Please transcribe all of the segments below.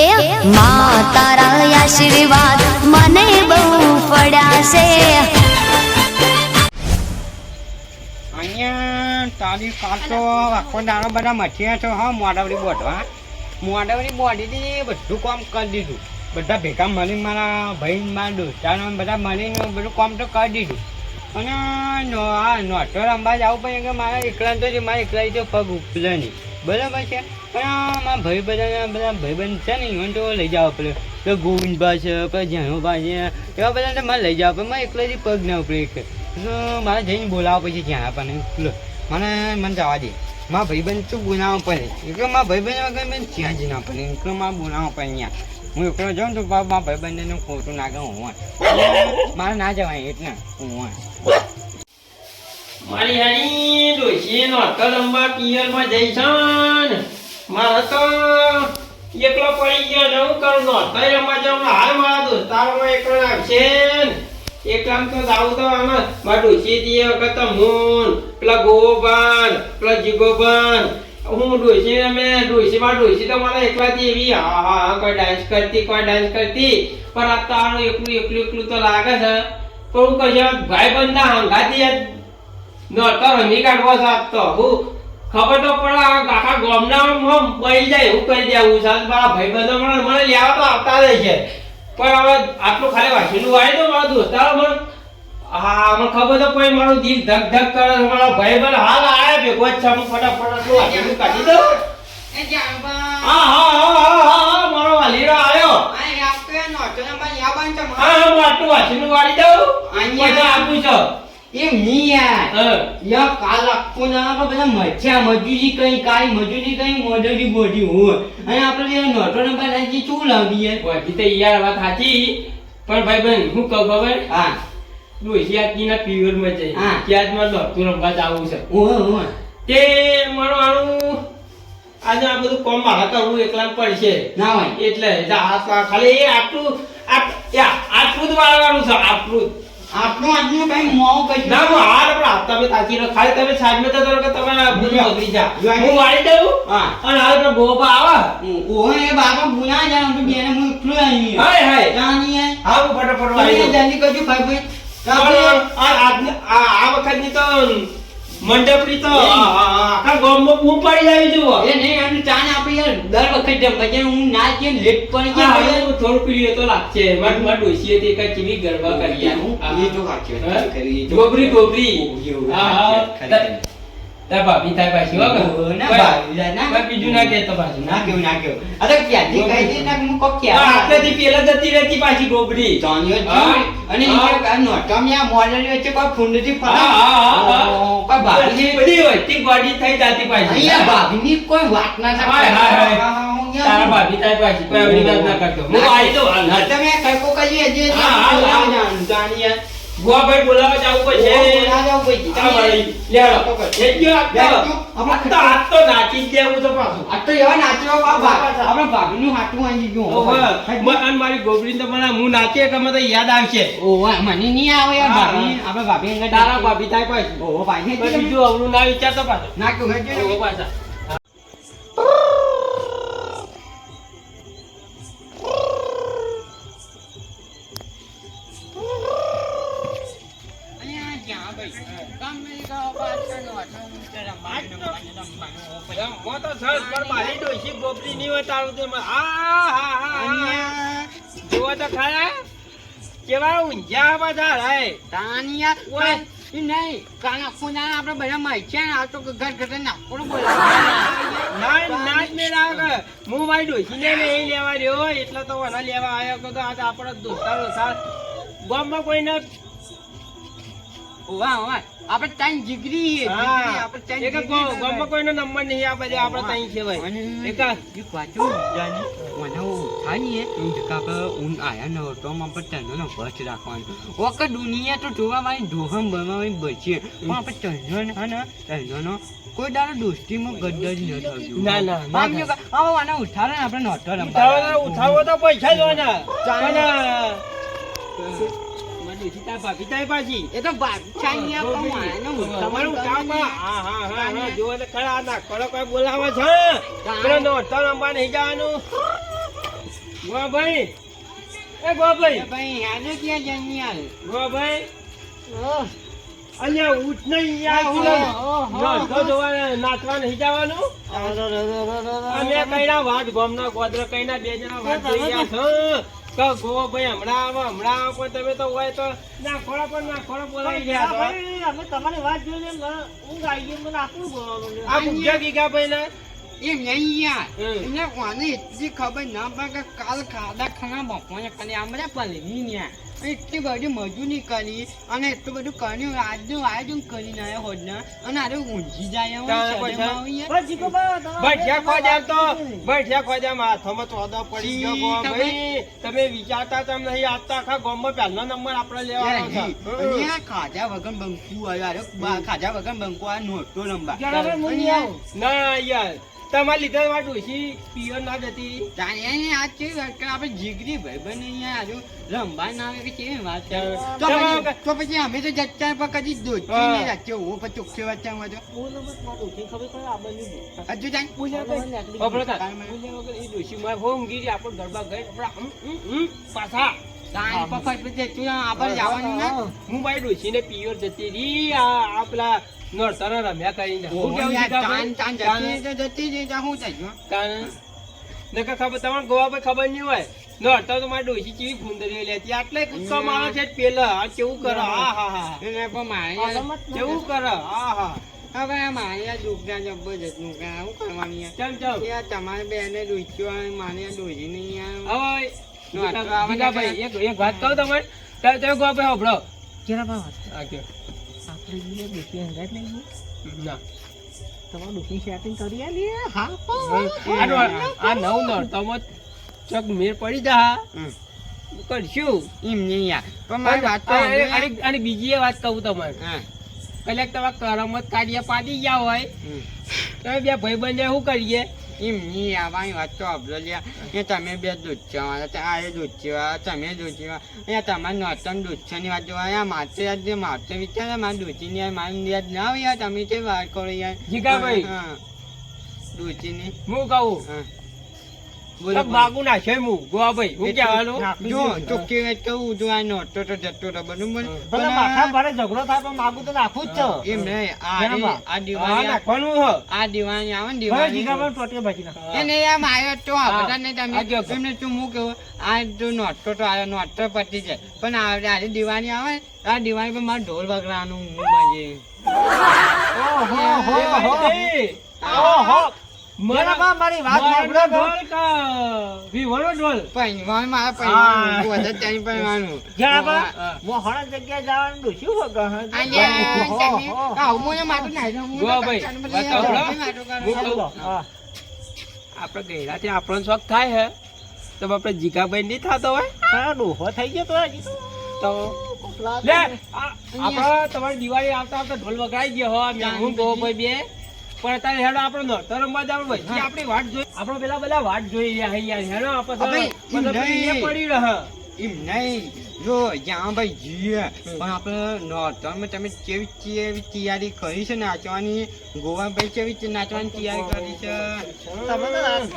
એ મા તારા આશીર્વાદ મને બહુ પડ્યા છે. અહીંયા તારી કાચો આખો દાડો બધા મઠિયા છો, હા મોડાવડી બોટવા મોડાવડી બોડીથી બધું કામ કરી દીધું. બધા ભેગા મળીને મારા ભાઈ મારા દોસ્તારો બધા મળીને બધું કામ તો કરી દીધું. અને આ નોટો રમવા જવું પડે કે મારા એકલા તો છે મારા એકલા તો પગ ઉપલે નહીં. બરાબર છે. પણ મારા ભાઈ બધાના બધા ભાઈબંધ છે ને ઇવન તો લઈ જાવ પડે તો ગોવિંદભા છે પછી જાનુભા છે, એવા બધા તો મારે લઈ જાવ પણ મારે એકલાથી પગ ના ઉપડે મારે જઈને બોલાવો પછી જ્યાં આપણને. મને મને જવા દે. મારા ભાઈબંધ તો બોલાવો પડે. એટલે મારા ભાઈબંધ વગર મેં જ્યાં જ ના પડે. એટલે મારે બોલાવો પડે અહીંયા હું એકલો જાઉં તો મારા ભાઈબંધને ખોટું નાખે હું મારે ના જવાય એટલે હું મારી હારી ડોશી નો કલંબા પિયરમાં જઈ છે મારે તો એકલો પડી ગયો ને હું કરું નોટો રમવા જાઉં હાલ મારા દોસ્તારોમાં એકલો આવશે ને. એકલામ તો જાઉં તો આમાં મારા ડોશી દીએ વખત મૂન પેલા ગોબાન પેલા જીગોબાન હું ડોશી અમે ડોશી માં ડોશી તો મારા એકલાથી એવી હા હા કોઈ ડાન્સ કરતી, કોઈ ડાન્સ કરતી. પણ આ તારું એકલું એકલું એકલું તો લાગે છે. પણ હું કશું ભાઈ બંધા હંગાતી નોટો રમી કાઢવો સાત તો. હું ખબર તો પડે આખા ગામના બળી જાય એવું કરી દેવું સાત મારા ભાઈ બંધો મને મને લેવા તો આવતા જ છે. પણ હવે આટલું ખાલી વાંચેલું વાળી તો મારા દોસ્તારો મને હા મને ખબર તો કોઈ મારું દિલ ધક ધક કરે મારા ભાઈ બંધ હાલ આવે ભેગો જ છે હું ફટાફટ આટલું વાંચેલું કાઢી દઉં. હા હા હા હા હા હા મારો વાલીરો આવ્યો હા હા હું આટલું વાંચેલું વાળી દઉં. અહીંયા. પછી આપું છું. યાર હા. યા કાલ આખો દાડો બધા મજા મજૂરી કઈ કાઈ મજૂરી કઈ મોઢરી બોડી હોય. અને આપણે જે નોટો નંબર નાખી શું લાવી યાર વધી તો યાર વાત સાચી. પણ ભાઈ બેન હું કહું ખબર? હા. ડોસિયાતીના પીવરમાં જઈ. હા. ત્યાં જ મારે દોડતું રમવા જવું છે ઓહો તે મારો આનું આજે આ બધું કોમ મારા કરવું એકલા પડશે ના હોય. એટલે આ ખાલી એ આટલું આ આટલું જ વાળવાનું છે આટલું જ. આજનો કઈ મોં કઈ ના હું હાલ આપણે હાથ બે તાકી રહો ખાલી તમે સાજ તો કે તમે લ્યો. બગડી જા. હું વાળી દઉં હા. અને હાલ આપણે ગોપા આવે. ઓહો એ બાપા ભૂલા જા હું બેને હું એકલું આવી હાય હાય. જાની હે હા હું ફટાફટ વાળી જલ્દી કરજો ભાઈ ભાઈ. આ આ વખતની તો મંડપની તો આ- આ- આ આખા ગામમાં બૂમ પડી જાય જુઓ એ નહીં એમને ચાન આપી યાર. દર વખતે પછી હું ના કે લેટ હા, થોડું પીળીએ તો લાગશે માર માર ડોશીએ તે ચીવી ગરબા કરી યાર. એ તો સાચી વાત કરી, ગોબરી ગોબરી. ગોબરી, ગોબરી, હા, હા. તાર ભાભી તાર પાછી હો ના ભાભી ના. બીજું ના કહેતો પાછું. ના કેવું ના કેવું અરે ક્યાંથી કહી દે ના હું કોક ક્યાં આટલેથી પેલા જતી રહેતી પાછી ગોબરી. જાણ્યો જ હા. છું. અને આ નોટમિયા મોડેલ વચ્ચે કોઈ ફૂંડથી. ઓહો, કોઈ ભાભી બધી વચ્ચી ગોડી થઈ જાતી પાછી. અહીંયા ભાભીની કોઈ વાત ના થાય. હાય, હાય, હાય. હા, હા, તારા ભાભી તાર પાછી કોઈ આવડી વાત ના કરતો હું આવી દઉં હાલ. નોટમિયા કઈકો કહીએ જે હા, હા, હા. જાણ- જાણીએ. ગોવાભાઈ બોલાવવા જાવું પડશે. ઓહો, ના. જાવું કોઈ. ચાલ વળી, લેવડો. એ ગયો. આપણે તો હાથ તો નાચી દેવું તો પાછું. આ તો એવા નાચ્યો બાબા આપણે ભાગનું હાટું આવી ગયું. ઓહો, અને મારી ગોબરી તો મને હું નાચીએ કે મને તો યાદ આવશે. ઓહો મને નહીં આવે યાર ભાભી આપણે ભાભી અંગત તારા ભાભી થાય પાછી. ઓહો ભાઈ બીજું અવળું ના વિચારતો પાછો. ના કહું ઓહો, પાછા. કેવા આ તો ઘર ઘર ના ના જ હું મારી ડોશીને નહીં લેવા રહ્યો એટલે તો વના લેવા આવ્યો કે તો આજ આપણો દોસ્તારો સાર ગામમાં કોઈને વાહ વાહ આપણે ત્યાં જીગરી. આપણે કોઈનો નંબર નહીં આપે છે આપણે ત્યાં છે ભાઈ. એક એક વાંચું. જાની. મને થાય ને એ ઊન આયા ન હતો આમ આપણે તેનો બચ રાખવાનો. ઓકે દુનિયા તો જોવા વાળી દોહમ બનાવી બચીએ પણ આપણે ચંદ્ર હા ને કોઈ દાડો દોસ્તીમાં ગદ્દર જ ન થયું. ના, ના, ના આમ જો કે, આને ઉઠાડો ને આપણે નોટો ઉઠાવો ઉઠાવો તો પૈસા જ હોય ને. ચાલે. ડોશી તાર ભાભી તાર પાછી એ તો બાદશાહી આ પણ તમારું કામ હા હા હા હા જુઓ તો ખરા આ નાખોડો કોઈ બોલાવે છે? ચાલ. પેલો નોરતો રમવા નહીં જવાનું. ગોવાભાઈ એ ગોવાભાઈ એ ભાઈ આજે ક્યાં ગોવાભાઈ અહીંયા ઉઠ નહીં યાર નહીં જવાનું. અમે કઈના વાત ગોમના ગોદરા કઈના બે જણા વાત ગયા છો. કે ગોવાભાઈ હમણાં આવો હમણાં આવો પણ તમે તો હોય તો ના ખોળા પણ ના ખોળા બોલાવી ગયા અમે તમારી વાત જોઈને ઊંઘ આવી ગઈ મને આખું બોલવા માંડ્યું. આ પૂછ્યા ગીગાભાઈ ને એમ નહીં યાર કોને એટલી ખબર ના પડે કે કાલ ખાધા ખાના બપોરે કરી આ પલવી ને એટલી બધી મજૂરી કરી અને એટલું બધું કર્યું. આજનું આયોજન કરીને આવ્યો હોદના અને આરે ઊંઘી જાય એમ તારે શરમ પૈસા? આવી યાર. બસ જીગોબા, તમારા ભઠિયા ખોજામ તો. ભઠિયા ખોજામ હાથોમાં ચોદો પડી ગયો છી, તમે વિચારતા તેમ નહીં. આજતા આખા ગામમાં પહેલો નંબર આપણે લેવાનો છે. યાર, વગર બંકુ આવ્યો. અરે બા વગર બંકુ આ નોટો આવું. ના યાર. તમારે લીધે માં ડોશી પીઓ ના જતી તારે આ કેવી વાત કરે? આપણે જીગરી ભાઈબંધ અહીંયા આજુ રમવા ના આવે કે કેવી વાત કરે? તો પછી- તો પછી અમે તો જચ્ચા પર કદી દોચી હા. નહીં જચ્ચો હું પછી ચોખ્ખી વાત બંને બોલ. હજુ જાય એ ડોશી માં બહુ ઊંઘી. આપણે ગરબા ગઈ આપણે પાછા પકડ પછી તું આપણે જવાનું ને હું ભાઈ ડોસી ને પીઓ જતી રહી આ આ પેલા નોરતાના રમ્યા કરીને હું કેવું યાર, જીગાભાઈ? તાણ- તાણ તાણ- જતી જતી રહી તો થઈ ગયું? કારણ નકર ખબર તમારે ગોવાભાઈ ખબર નહીં હોય. નોરતા તો મારી ડોશી ચીવી ફૂંદરીઓ લેતી આટલે કૂદકા મારો છે પેલા. આ કેવું કરે? હા હા. હા પણ મારે કેવું કરે? હા હા. હવે મારે યાર દુઃખના જબરજસ્ત નુકસાન. શું કરવાનું ચમ ચમ. યાર, તમારે બેને ડૂચ્યો મારે યાર નહીં હવે એક વાત કહું તમે ગોવા જીરાબા વાત. હા કયો એને ડોશી હંગાત લઈ ગઈ. ના તમારું ડોશી setting કરી આલીએ. હા, આ નવ નોરતામાં ચોક મેર પડી જા. કરશું એમ નહીં યાર. પણ મારી વાત તો અને- બીજી એ વાત કહું તમારે હા. કલાક તમે કરમત કાઢીએ પાડી ગયા હોય તમે બે ભાઈ બંને શું કરીએ એમ નહીં આવવાની વાત તો સાંભળો લ્યા. એ તમે બે દૂધવાળા આ એ દૂધવાળા તમે દૂધવાળા અહીંયા તમારે નોતન દૂધની વાત જોવા અહીંયા માથે યાદ જે માથે વિચારે મારે દૂધીની યાર મારી યાદ ના આવે યાર તમે તે વાત કરો યાર? જીગાભાઈ. હા. દૂધીની. હું કહું? બાગુ નાખે હું જો કહું તો આ નોટો તો જતો હતો બરોબર ભલે માથા આ- ઝઘડો થાય પણ માગું તો નાખું જ છે. એમ નહીં આ આ દિવાળી નાખવાનું હ. આ દિવાળી આવે ને હવે દિવાળી જીગાબા ટોટિયા બાકી નાખ. એને એમ આવ્યો તો આ બધાને તમે એમને તું હું કહું આ જો નોટો તો આવ્યો નોટો પતી જાય. પણ આજે દિવાળી આવે આ દિવાળી પર મારે ઢોલ વગડાનું હું મજે ઓહો, હો, હો. ઓહો. મારી વાત સાંભળો ઢોલ કા? વિવળો ઢોલ. પહેરવાનું મારે જવાનું હો. માટું વાત. હા. આપણે શોખ થાય હે. તો આપણે જીગાભાઈ નહીં થતો હોય? હા, ડોહો થઈ ગયો તો હજી તો. લે તમારી દિવાળી આવતા આવતા ઢોલ વગાડી ગયો હો. મેં હું ગો ભાઈ બે. પણ અત્યારે હેડો આપણે નોરતો રમવા જવાનું ભાઈ. આપણી વાટ જોઈ. આપણે પેલા બધા વાટ જોઈ રહ્યા યાર હેડો આપણે પડી રહ. એમ નહીં. જો જ્યાં ભાઈ જઈએ પણ આપણે નોર્થમાં તમે કેવી કેવી તૈયારી કરી છે નાચવાની? ગોવા ભાઈ કેવી નાચવાની તૈયારી કરી છે? તમે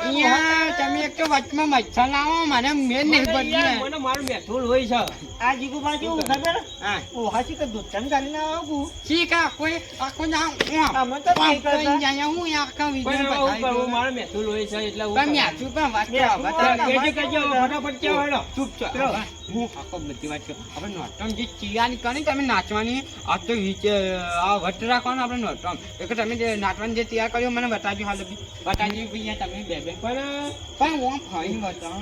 અહીંયા તમે એક તો વચમાં મચ્છર લાવો મને મેન નહીં બદલી મને મારું મેઠું હોય છે. આ જીગુબા કેવું ખબર? હા. ઓહા શી કે દૂધચંદ ગાલીને આવું? શી કા કોઈ આખો ના અમે તો કઈ કરતા. જાય હું આખા હું કરું મારું મેઠું હોય છે એટલે હું પણ કરું. પણ વાત કરો, બતાવો. કેજે કેજે ફટાફટ કેવો હેડો. ચૂપ છો. હું આખો બધી વાત આપણે નોટમ જે ચિયાની કરી તમે નાચવાની આ તો આ વટ રાખવાનું આપણે નોટમ. એક તમે જે નાચવાની જે તૈયાર કર્યો મને બતાવજો હાલ બી. બતાવજો ભાઈ તમે બે બે. પણ પણ હું ફાઈન બતાવો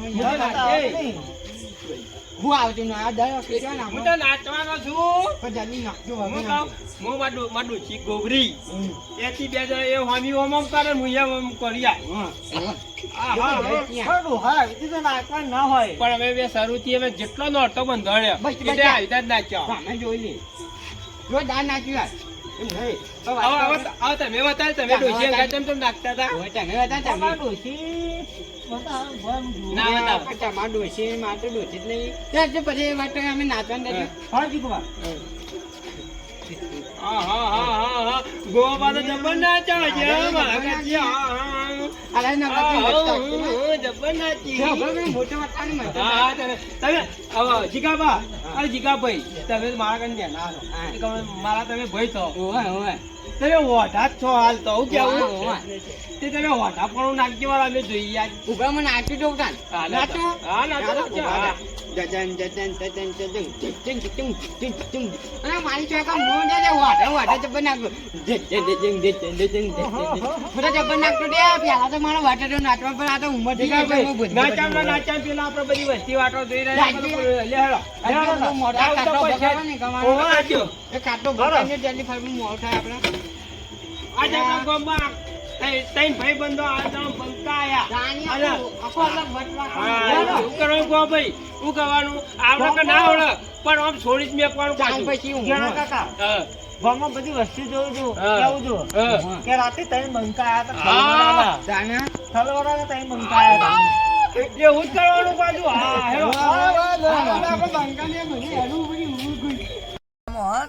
હું આવજો ના આ દર વખતે છે ને હું તો નાચવાનો છું. પણ જલ્દી નાખજો હું કહું હું મારું મારું ચી ગોબરી. એથી બે જણા એ હોમી હોમ હોમ કરે હું કરી આય. હા, હા. તો નાચવા ના હોય. પણ હવે બે શરૂથી અમે જેટલો નોરતો બસ, એટલે આવી જ નાચ્યો. અમે જોઈ લે. જો દાન નાખ્યું ગોવા પાસે જબર ના, હા, જીગાબા અરે જીગાભાઈ તમે મારા કને ધ્યાન મારા તમે ભાઈ છો. તમે ઓઢા જ છો હાલ તો હું કેવું. તે તમે વોઢા પણ નાખજો વાળા અમે જોઈએ આજ. ઊભા મને દઉં તાન. નાચો? હા, નાચો, ચાલો, નાચો. ઊભા હા. થા. જજન, જજન, જજન, જજન, જજન, જજન, જજન, જજન. અને મારી ચોકા મોં છે તે વાઢે વાઢે જબર નાખજો. જજન, જજન, જજન, જજન, જજન. બધા જબર નાખતો દે. પેલા તો મારો વાટા તો નાચવા પણ આ તો ઉંમર થઈ ગઈ પેલા આપણે બધી વસ્તી જોઈ રહ્યા લે હેડો. હેડો. કાઢો, પછી. બગાડો નહીં કમાવાનો. એ કાઢતો ભગાઈને જલ્દી ફરીને મોડું થાય આપણે. આજે આપણા ગામમાં ત્રણ- ત્રણ ભાઈબંધો આ ત્રણ હા, કાઢો. શું કરવાનું કહો ભાઈ? શું કરવાનું? આવડે કે ના આવડે પણ આમ છોડી જ મેકવાનું પાછું. પછી હું. હા, ગામમાં બધી વસ્તુ જોઉં છું કેવું છું. કે રાતે ત્રણ બંકા આયા હતા હા. થલવાળાના ત્રણ બંકા આયા હતા. એવું જ કરવાનું પાછું. હા હેડો. મોહન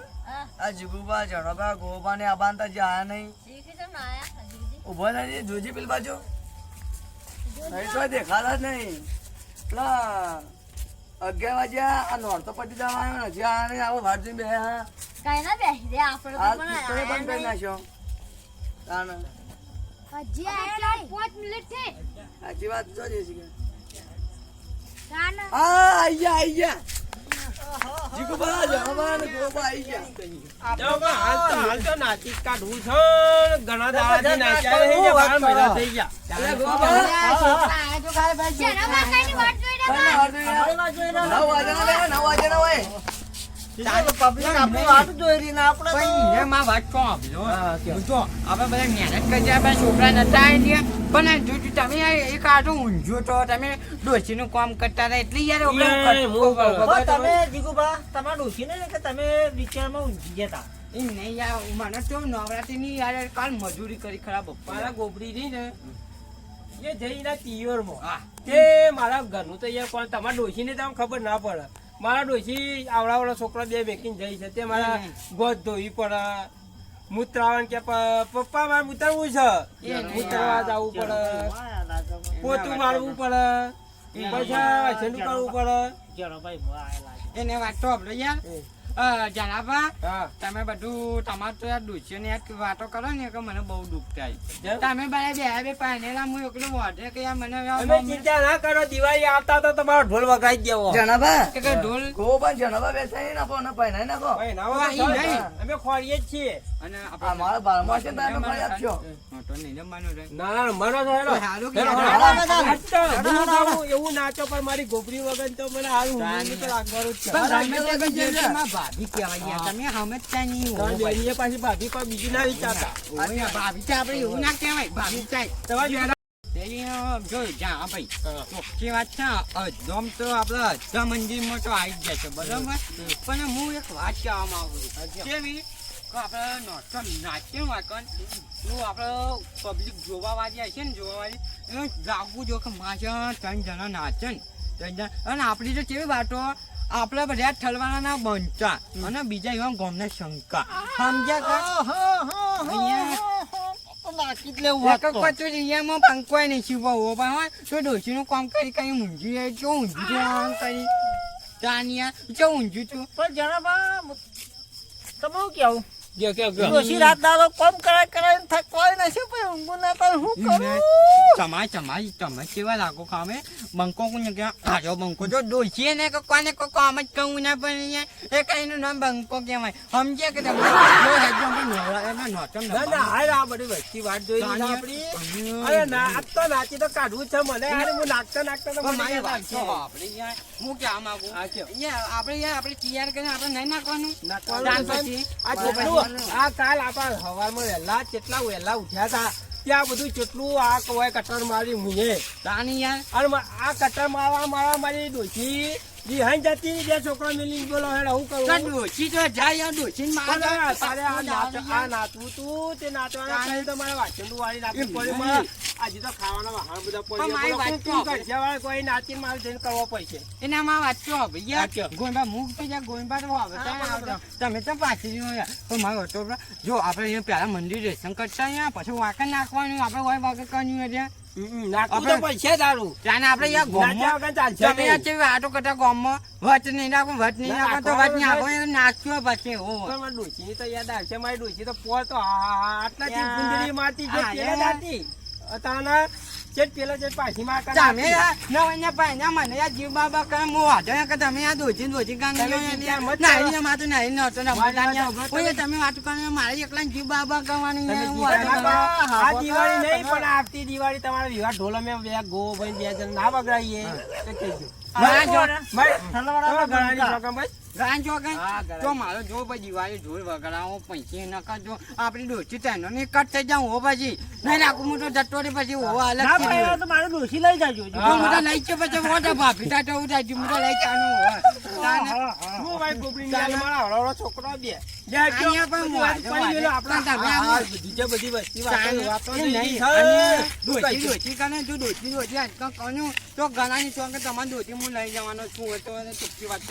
આ જુગુબા જણોબા ગોબા ને આબાન તો જા નહીં? ઊભો નથી જોજે પેલી બાજુ. નહીં તો દેખાતા જ નહીં. પેલા અગિયાર વાગ્યા આ નોરતો પતી જવા આવ્યો નથી આને નહીં આવો વાટ જોઈને બે હા. કઈ ના બેસી દે આપણે તો પણ બંધ કરી નાખ્યો. હજી આયા નહીં. પાંચ મિનિટથી સાચી વાત જો છે હા કાન આ આઈ ગયા આઈ ગયા જીગુબા જણોબા ને ગોબા આઈ ગયા. જો પણ હાલ તો હાલ તો નાચી જ કાઢવું છે ને. ઘણા દાડાથી નાચ્યા નહીં ને બાર મહિના થઈ ગયા અરે ગોબા આ છોકરા આયા આપણે બધા મહેનત કરી છોકરા નતા આવી પણ જો જો તમે આ એક આટો ઊંઝો છો તમે ડોશીનું કામ કરતા હતા એટલે યાર તમે જીગુબા તમારા ડોશી ને કે તમે વિચારમાં ઊંઝી ગયા નહીં યાર મને તો નવરાત્રીની યાર કાલ મજૂરી કરી ખરા મારા ગોબરી ની ને? એ જઈને પિયરમાં હા. તે મારા ઘરનું તો યાર પણ તમારા ડોશીને તો તમને ખબર ના પડે. મારા ડોસી આવડાવાળા છોકરા બે મેકીને જઈ છે. તે મારા. ગોદ ધોવી પડે. મૂત્રાવાનું કે પપ્પા મારે મૂતરવું છે. મૂતરવા જવું પડે. પોતું મારવું પડે. પૈસા કરવું પડે. એને વાત તો આપણે યાર. અ, તમે બધું તમારે તો યાર ને વાતો કરો ને કે મને બહુ દુઃખ થાય. તમે બધા બે બે પાનેલા હું એકલું વાંધે કે યાર મને તમે ચિંતા ના કરો દિવાળી આવતા તો તમારો ઢોલ વગાઈ દેવો. જણાબા કે કે ઢોલ ગોબા જણાબા બેસાડી નાખો ને પહેરાઈ નાખો. અમે ખોરીએ જ છીએ. અને આ આપણે મારા બારમાં છે તમે ફરી આપજો. તો નહીં જમવાનું ના કે ગાઉં એવું નાચો પણ મારી ગોબરી વગર તો મને તો લાગવાનું જ છે. ભાભી કહેવાય તમે હમે ત્યાં નહીં પાછી ભાભી કોઈ બીજી ના વિચારતા. ભાભી તો આપણે એવું ના કહેવાય. ભાભી ચાય તમારી જો જા ભાઈ. ચોખ્ખી વાત છે અધમ તો આપણે અધા મંદિરમાં તો આવી જ જશે બરાબર? પણ હું એક વાત કહેવા માંગુ છું. કેવી? આપણે નોટો નાચીએ ને વાંકણ, તો આપણે પબ્લિક જોવા વાળી હશે ને જોવા વાળી લાગવું જો કે માજા ત્રણ જણા નાચે ને ત્રણ જણા અને આપણી તો કેવી વાતો? આપણે બધા ઠલવાના બનતા અને બીજા એવા ગોમને શંકા. સમજ્યા કે? અહીંયા નાખી જ લેવું એક પંકવાય નહીં શીખવો પણ હોય તો કામ કરી કઈ ઊંઘી જાય. જો ઊંઘી આમ કરી. તાનિયા જો ઊંઘી છું પણ જણાબા તમે કેવું? ગયો, ગયો, ગયો. ડોશી રાત દાડો કોમ કરાય કરાય થકવાય નથી પણ ઊંઘું ના થાય શું કરું? તમારે તમારી તમે કેવા લાગો કામે બંકો કોને કે આજો બંકો તો ડોશીએ ને કે કોને કો કામ જ કહું ના પણ એ કઈનું નામ બંકો કહેવાય. સમજ્યા કે તમે? જો હેડજો આપણે નવરા એમાં નોટમ ના ના હાલ આ બધી વસ્તી વાત જોઈ અરે ના આજ તો નાચી તો કાઢવું છે મને. અરે હું નાચતા નાચતા તો મને વાત આવશે. આપણે યાર હું કહેવા માંગુ. યાર આપણે યાર આપણે તૈયાર કરીને આપણે નહીં નાખવાનું? નાખવાનું પછી. આ જેટલું આ કાલ આપણા સવારમાં વહેલા કેટલા વહેલા ઉઠ્યા હતા ત્યાં બધું કેટલું આ કવાય કટર મારી મુંજે તાની યાર. અને આ કટર મારવા મારવા મારી ડોશી રિહાઈ જતી બે છોકરા મિલી બોલો હેડ હું કરું ડોશી તો જાય યાર ડોશી માં આ તારે આ નાચ- આ નાચવું તું તે નાચવાના તારે- તો મારે વાસણ વાળી નાખી પડી માં આજે તો ખાવાના વાહણ બધા પણ મારી વાત તો આપણે- વાળા કોઈ નાચી મારે જઈને કરવો પડશે એનામાં વાત તો ભૈયા. ગોંબા મૂક તો જા ગોંબા તો. આવતા. તમે તો પાછી રહ્યો યાર મારો હતો જો આપણે અહીંયા પહેલા મંદિર દર્શન કરતા અહીંયા પછી વાંકણ નાખવાનું આપણે હોય વાંકણ કરવાનું એટલે નાખવું તો પડશે તારું ત્યાંને આપણે યાર ગોમમાં તમે યાર નહીં. આટો કરતા ગોમમાં વચ નહીં નાખું વચ નહીં નાખો તો વચ નહીં આપો નાખ્યો પછી હો પણ તો યાદ આવશે મારી ડોશી તો પોર તો આટલા યા. ગુંદડી મારતી છે હા, પેલા યા. છે પેલા છે પાછી માં તમે અહીંયા નવanya પાછા મને યાર જીવ બાબા કરે મો વાંધો નહીં કે તમે યાર દોચી દોચી ગાંગ ચિંતા મત કરો. નાઈ ને માતું નાઈ ન હતો ને મારી વાત યાર તમે વાત કરો મારે એકલા જીવ બાબા કરવાની યાર, હું આ દિવાળી નહીં પણ આવતી દિવાળી તમારા વિવાહ ઢોલો મેં બે ગો ભાઈ બે જણ ના બગડાઈએ. તો કહેજો. મારા જો. મારા ભાઈ? રાન જો કે? હા, જો મારો જો ભાઈ દિવાળી ઢોલ વગડાવો પૈસે ન કરજો આપણી ડોચી તેનો ને કટ થઈ જાઉં હો પછી નહીં રાખું હું તો જતો રે પછી હો અલગ ના ભાઈ તો મારે ડોશી લઈ જાજો. હું તો લઈ જ પછી મોટા ભાભી તા જવું જાય હું તો લઈ ચાનું તાને ભાઈ ને મારા હળવળો છોકરો બે. જો, હા, જે તાને હા, જો તમારે હું લઈ જવાનો છું ચૂપકી વાત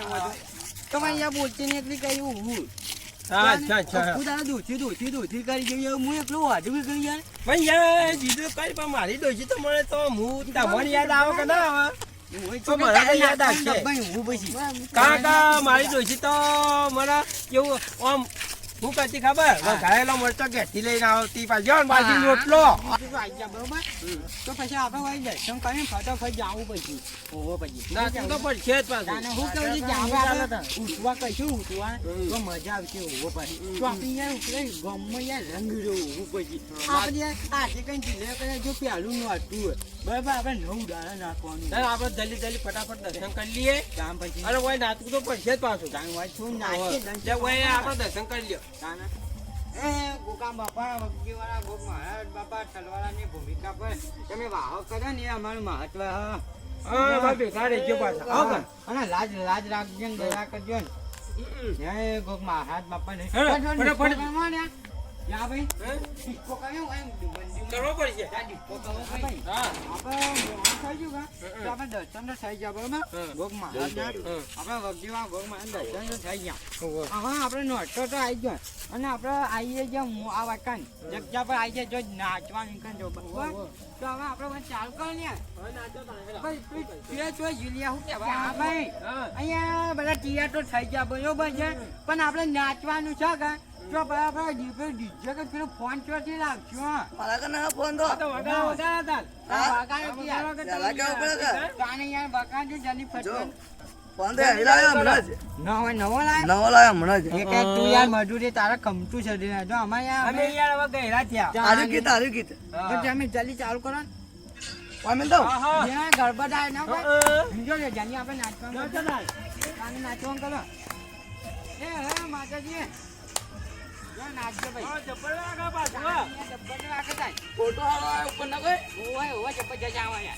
છે હોય તો. તો ભાઈ બોલતી ને એટલી કઈ હું અચ્છા, અચ્છા. હું તારા દોચી દોચી દોચી કરી જોઈએ હું એકલું વાઢું કરી યાર ભાઈ યાર, બીજું કઈ પણ મારી ડોશી તો મને તો હું તમને યાદ આવે કે ના આવે તો મારા યાદ આવશે. કાકા મારી ડોશી તો મને કેવું આમ શું કહેતી ખબર? ઘરેલો મરચો ઘેરથી લઈને આવતી પાછી. જો ને રોટલો. બરોબર. તો પછી આપણે ભાઈ દર્શન કરીને ફટાફટ જાવું પછી. ઓહો પછી. ના તું તો પડશે જ પાછું. હું કહું છું આપણે ઉઠવા કહીશું ઉઠવા તો મજા આવશે ઓહો પછી. તો આપણે યાર ઉતરે ગમમાં યાર રંગ જોવું પછી. આપણે આજે કઈ ઢીલે કરે જો પહેલું નું હતું હોય. બરાબર આપણે નવ દાડા નાખવાનું. ચાલ આપણે જલ્દી જલ્દી ફટાફટ દર્શન કરી લઈએ. પછી. અરે નાટક તો પડશે જ પાછું. કામ હોય? શું નાખીએ એટલે આપણે દર્શન કરી લ્યો. તાના એ ગોકામ બાપા વગીવાળા ગોપ મહારાજ બાપા તલવાળાની ભૂમિકા પર તમે વાહો કરો ને એ અમારું મહત્વ હા. ભેગા રહેજો પાછા. અને લાજ લાજ રાખજો ને દયા કરજો ને. જય ગોપ મહારાજ બાપા ને. યા ભાઈ? હે? ડિસ્કો એમ. કરવો પડશે ત્યાં ડિસ્કો ભાઈ. હા આપણે મોડું થઈ ગયું કા? તો આપણે દર્શન થઈ ગયા બરોબર? હા. ગોપ આપણે વગીવા ગોપ મહારાજ દર્શન થઈ ગયા. હોવે. આપણે નોટો તો આવી ગયો. અને આપણે આવીએ જે આ વાકાન જગ્યા પર આવી જાય જો નાચવાનું કન જો બરાબર? તો હવે આપણે કરો ને. અહીંયા બધા ટીયા તો થઈ ગયા બરોબર છે. પણ આપણે નાચવાનું છે કે તો બરાબર ડીપે ડીજે કે પેલો ફોન ચોથી લાવશું હા. મારા કને હા ફોન તો. તો વગાડો, વગાડો તાલ. હા? કે યાર. પહેલા કેવું પડે કે? તાને યાર જલ્દી જો. ફટફટ ફોન તો હેવી હમણાં જ. નવો નવો લાય? નવો લાવ્યો હમણાં જ. એ કે તું યાર મજૂરી તારા કમતું છે રે. જો અમારે યાર અમે યાર હવે ગયડા થયા. આર્યું ગીત આર્યું ગીત. તો તમે જલ્દી ચાલુ કરો ને. પામેલ તો. હા, હા. ગરબા થાય ના ભાઈ. હા. સમજો આપણે નાચવાનું નાચવાનું કરો. એ હે માતાજી. ફોટો ઉપર ના કોઈ? હોય હોય જબ્બર જજા આવા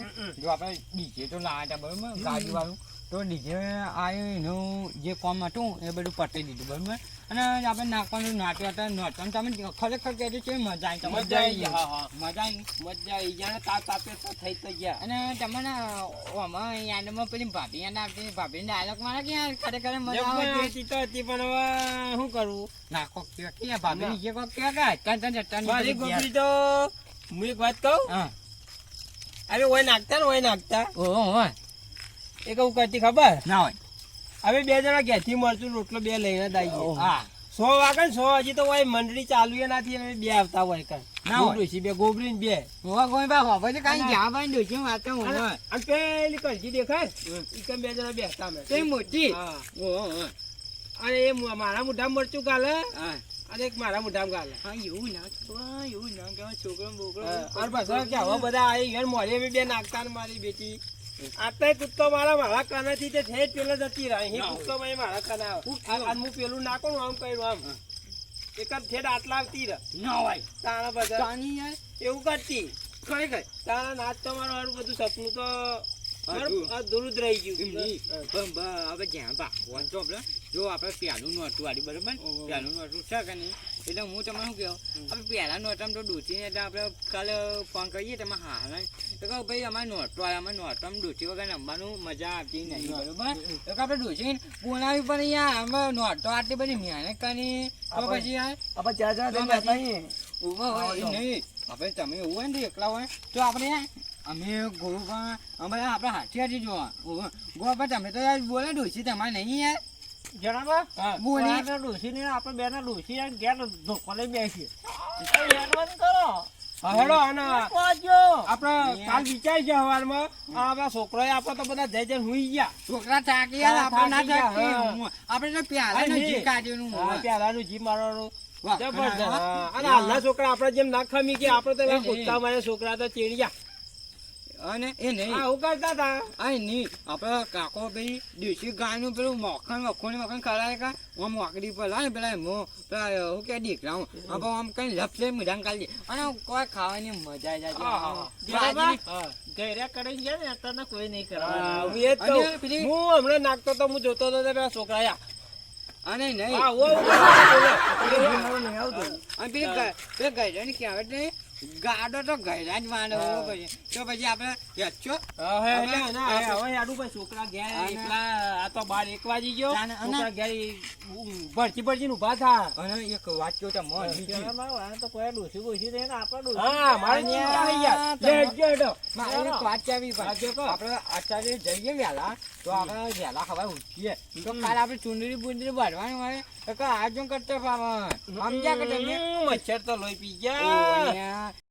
વાત જો આપણે ડીજે તો લાવ્યા હતા બરાબર? ગાડી વાળું. તો ડીજે આવ્યું એનું જે કોમ હતું એ બધું પટાઈ દીધું બરાબર? અને આપણે નાખવાનું નાટ્યું હતા નાટવાનું તમે ખરેખર કહેજો છે મજા આવી મજા આવી હા, હા. મજા આવી. મજા આવી જાણે તાપ તાપે તો થઈ તો ગયા. અને તમને આમાં યાદમાં પેલી ભાભી યાદ આવતી? ભાભી ડાયલોગ મારા કે યાર ખરેખર મજા આવતી તો હતી પણ હવે શું કરવું નાખો કે ભાભી જે કો કે? કે તન તન તન મારી ગોપી તો મેં એક વાત કહું? હા. અરે ઓય નાખતા ને ઓય નાખતા. ઓહો હોય એ કહું કરતી ખબર? ના હોય. હવે બે જણા ઘેરથી મળતું રોટલો બે લઈને જ હા. સો વાગે ને સો હજી તો હોય મંડળી ચાલુ એ નથી અને બે આવતા હોય કણ ના હોય. ડોશી બે ગોબરી બે. હોવા કોઈ બા હોવા તો કાઈ જા ભાઈ દોશી વાત તો અને હોય અને પેલી કલજી દેખાય? ઈ બે જણા બેસતા મે તે મોટી? હા. અને એ મારા મુઢા મરચું કાલે? હા. અને એક મારા મોઢામાં ગાલે હા. એવું ના કહેવાય, એવું ના કહેવાય. છોકરો બોકરો અને પાછા કે હવે બધા આવી ગયા મોઢે બે નાખતા ને મારી બેટી. આતે કૂદકો મારા મારા કાનાથી તે ઠેઠ પેલો જતી રહે. અહીં કૂદકો મારી મારા કાના. આ- આ હું પેલું નાખું આમ કર્યું આમ. એક જ ઠેઠ આટલા આવતી રહે. ના હોય. તાણા બધા. તાની યાર? એવું કરતી. ખરેખર. તારા નાચ તો મારું હારું બધું સપનું તો દૂર જ. રહી ગયું. હવે જ્યાં બા વાંચો આપણે જો આપણે પહેલું નહોતું આડી બરાબર? પહેલું નહોતું. છે કે નહીં? એટલે હું તમને શું કહું? આપણે પહેલા નોટામાં તો ડૂચીને એટલે આપણે કાલે ફોન કરીએ તમે હા હા. તો કહું ભાઈ અમારે નોટો અમારે નોટામાં ડૂચી વગર રમવાનું મજા આવતી નહીં બરાબર? તો આપણે ડૂચી બોલાવી પણ યાર. અમે નોટો આટલી બધી મહેનત કરી. તો પછી આપણે ચાર જણા થઈને બેઠા હોય. નહીં. આપણે તમે એવું હોય ને એકલા હોય. તો આપણે અમે ગોવા અમે આપણે હાથી હાથી જોવા ગોવા પર તમે તો યાર બોલે ડોસી તમારે નહીં યાર. જણાબા. બોલી. ડોસી ને આપણે બે ના ડોસી ઘેર ધોકો લઈ બેસી હેડવાનું કરો. હેડો અને આપણે કાલ વિચારી છે સવારમાં આપણા છોકરાએ આપણે તો બધા જઈ જઈને હુઈ ગયા. છોકરા થાકી આપણે ના. આપણે તો પ્યાલા હા, જી કાઢ્યું મારવાનું. હા. અને હાલના છોકરા આપણે જેમ ના ખમી ગયા આપણે તો. કૂદકા મારે છોકરા તો ચેડ્યા. અને એ નહીં. આવું કરતા હતા? આ નહીં. આપણે કાકો ભાઈ દેશી ગાયનું પેલું મખણ મખણ મખણ ખરાય કા? આમ વાકડી પર લાવે પેલા મો પેલા હું કે દીકરા હું. આપણે આમ કઈ લપસે મીઠાં કાઢી અને કોઈ ખાવાની મજા આવી. જાય. ને કોઈ નહીં કરવા હું હમણાં નાખતો તો હું જોતો હતો પેલા છોકરા અને નહીં. ઓ, મારું નહીં આવતું. અને પેલી નહીં. ગાડો તો ગયરા જ માને હો. પછી તો પછી આપણે હેચો હા, હે, હવે- ના, હે, હવે યાડું ભાઈ છોકરા ગયા એકલા આ તો બાર એક વાગી ગયો. છોકરા ગયા ભરતી ભરતી નું ઊભા થા. અને એક વાત કહું તો મન તો કોઈ ડોસી બોસી નહીં ને આપણે ડોસી. હા મારે ને આવી ગયા. લે, લે. મારે એક વાત ચાવી. આપણે અત્યારે જઈએ વેલા તો આપણે વેલા ખવાય ઉઠીએ. તો કાલ આપણે ચુંદરી બુંદરી ભરવાની હોય તો આજુ કરતો સમજ્યા કે તમે મચ્છર તો લોહી પી ગયા